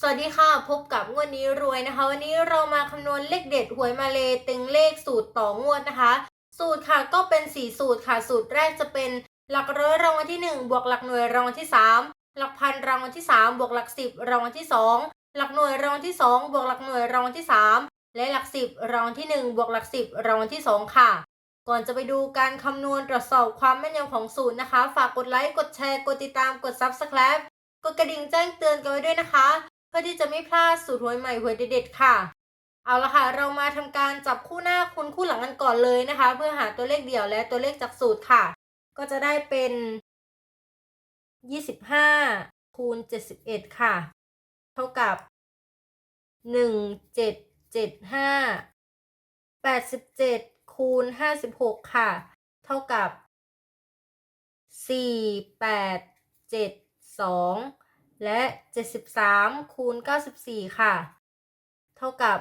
สวัสดีค่ะ พบกับงวดนี้รวยนะคะ วันนี้เรามาคำนวณเลขเด็ดหวยมาเลต็งเลขสูตรต่องวดนะคะ สูตรค่ะก็เป็น 4 สูตรค่ะ สูตรแรกจะเป็นหลักร้อยรางวัลที่ 1 บวกหลักหน่วยรางวัลที่ 3 หลักพันรางวัลที่ 3 บวกหลัก 10 รางวัลที่ 2 หลักหน่วยรางวัลที่ 2 บวกหลักหน่วยรางวัลที่ 3 และหลัก 10 รางวัลที่ 1 บวกหลัก 10 รางวัลที่ 2 ค่ะ ก่อนจะไปดูการคำนวณตรวจสอบความแม่นยำของสูตรนะคะ ฝากกดไลค์กดแชร์กดติดตามกด Subscribe กดกระดิ่งแจ้งเตือนกันไว้ด้วยนะคะ พื่อที่จะไม่พลาดสูตรหวยใหม่หวยเด็ดๆค่ะ เอาละค่ะ เรามาทำการจับคู่หน้าคูณคู่หลังกันก่อนเลยนะคะ เพื่อหาตัวเลขเดี่ยวและตัวเลขจากสูตรค่ะ ก็จะได้เป็น 25คูณ71 ค่ะ เท่ากับ 1775 87คูณ56 ค่ะ เท่ากับ 4872 และ 73 คูณ 94 ค่ะ เท่ากับ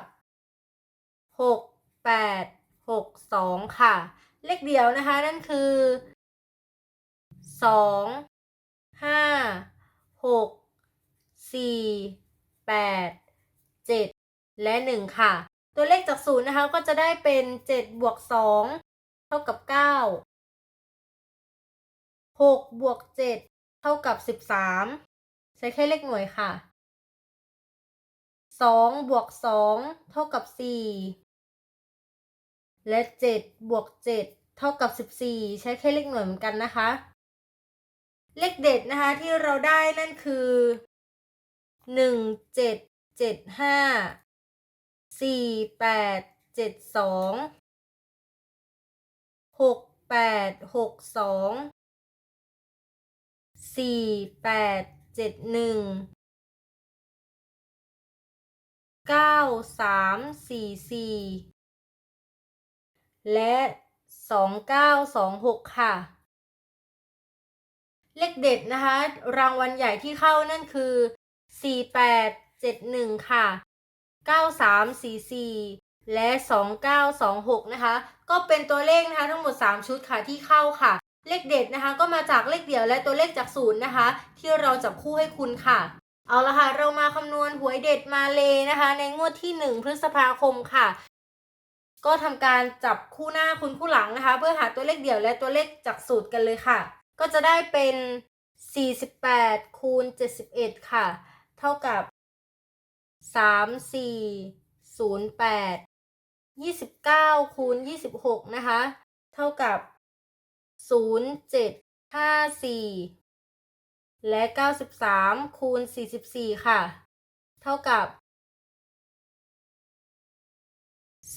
6862 ค่ะ เลขเดียวนะคะ นั่นคือ 2 5 6 4 8 7 และ 1 ค่ะ ตัวเลขจากศูนย์นะคะก็จะได้เป็น 7 บวก 2 เท่ากับ 9 6 บวก 7 เท่ากับ 13 ใช้แค่เลขหน่วยค่ะ2บวก2เท่ากับ4และ7บวก7เท่ากับ14ใช้แค่เลขหน่วยเหมือนกันนะคะ เลขเด็ดนะคะที่เราได้นั่นคือ1 7 7 5 4 8 7 2 6 8 6 2 4 8 7 1 9 3 4 4แเจ็ดหนึ่งเก้าสามสี่สี่และสองเก้าสองหกค่ะ เลขเด็ดนะคะ รางวัลใหญ่ที่เข้านั่นคือสี่แปดเจ็ดหนึ่งค่ะเก้าสามสี่สี่และ 2926 นะคะ ก็เป็นตัวเลขนะคะ ทั้งหมด 3 ชุดค่ะที่เข้าค่ะ เลขเด็ดนะคะ ก็มาจากเลขเดี่ยวและตัวเลขจากศูนย์นะคะ ที่เราจับคู่ให้คุณค่ะ เอาละค่ะ เรามาคำนวณหวยเด็ดมาเลยนะคะ ในงวดที่ 1 พฤษภาคมค่ะ ก็ทำการจับคู่หน้าคุณคู่หลังนะคะ เพื่อหาตัวเลขเดี่ยวและตัวเลขจากสูตรกันเลยค่ะ ก็จะได้เป็น 48คูณ71 ค่ะ เท่ากับ 3 4 0 8 29คูณ26 นะคะ เท่ากับ 0 7 5 4และ93คูณ44ค่ะ เท่ากับ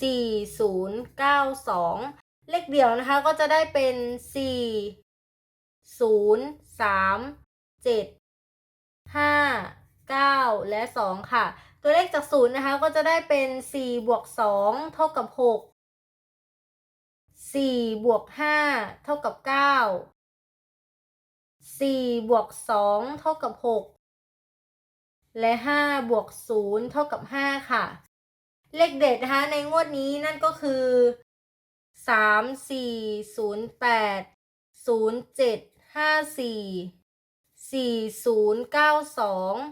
4092เลขเดี่ยวนะคะก็จะได้เป็น4 0 3 7 5 9และ2ค่ะ ตัวเลขจากศูนย์นะคะก็จะได้เป็น4บวก2เท่ากับ6 4บวก5เท่ากับ9 4บวก2เท่ากับ6และ5บวก0เท่ากับ5ค่ะ เลขเด็ดนะคะในงวดนี้นั่นก็คือ3 4 0 8 0 7 5 4 4 0 9 2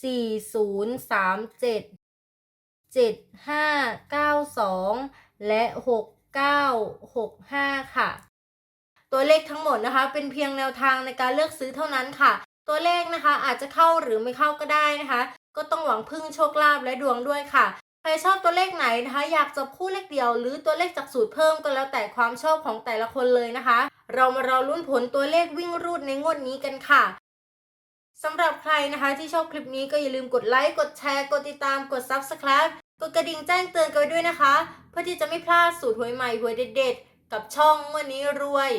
4 0 3 7 7 5 9 2และ6 9 6 5 ค่ะ ตัวเลขทั้งหมดนะคะ เป็นเพียงแนวทางในการเลือกซื้อเท่านั้นค่ะ ตัวเลขนะคะอาจจะเข้าหรือไม่เข้าก็ได้นะคะ ก็ต้องหวังพึ่งโชคลาภและดวงด้วยค่ะใครชอบตัวเลขไหนนะคะ อยากจะคู่เลขเดียว หรือตัวเลขจากสูตรเพิ่มก็แล้วแต่ความชอบของแต่ละคนเลยนะคะ เรามารอลุ้นผลตัวเลขวิ่งรูดในงวดนี้กันค่ะสำหรับใครนะคะที่ชอบคลิปนี้ก็อย่าลืมกดไลค์ กดแชร์ กดติดตาม กด Subscribe กดกระดิ่งแจ้งเตือนกันไว้ด้วยนะคะ เพื่อที่จะไม่พลาดสูตรหวยใหม่หวยเด็ดๆ กับช่องงวันนี้รวย